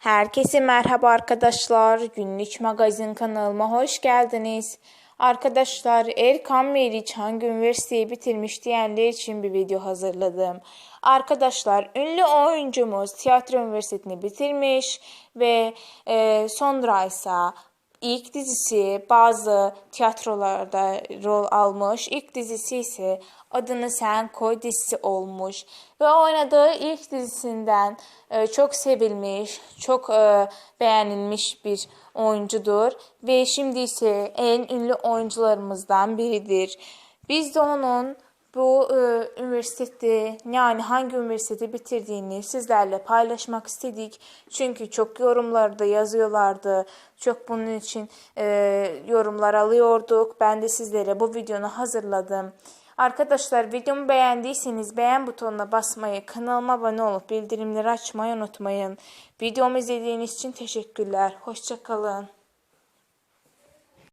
Herkese merhaba arkadaşlar. Günlük magazin kanalıma hoş geldiniz. Arkadaşlar Erkan Meriç hangi üniversiteyi bitirmiş diyenler için bir video hazırladım. Arkadaşlar ünlü oyuncumuz tiyatro üniversitesini bitirmiş ve e, sonra ise İlk dizisi bazı tiyatrolarda rol almış. İlk dizisi ise Adını Sen Koy dizisi olmuş. Ve oynadığı ilk dizisinden e, çok sevilmiş, çok e, beğenilmiş bir oyuncudur. Ve şimdi ise en ünlü oyuncularımızdan biridir. Biz de onun bu e, üniversitede yani hangi üniversitede bitirdiğini sizlerle paylaşmak istedik. Çünkü çok yorumlarda yazıyorlardı. Çok bunun için e, yorumlar alıyorduk. Ben de sizlere bu videonu hazırladım. Arkadaşlar videomu beğendiyseniz beğen butonuna basmayı, kanalıma abone olup bildirimleri açmayı unutmayın. Videomu izlediğiniz için teşekkürler. Hoşçakalın.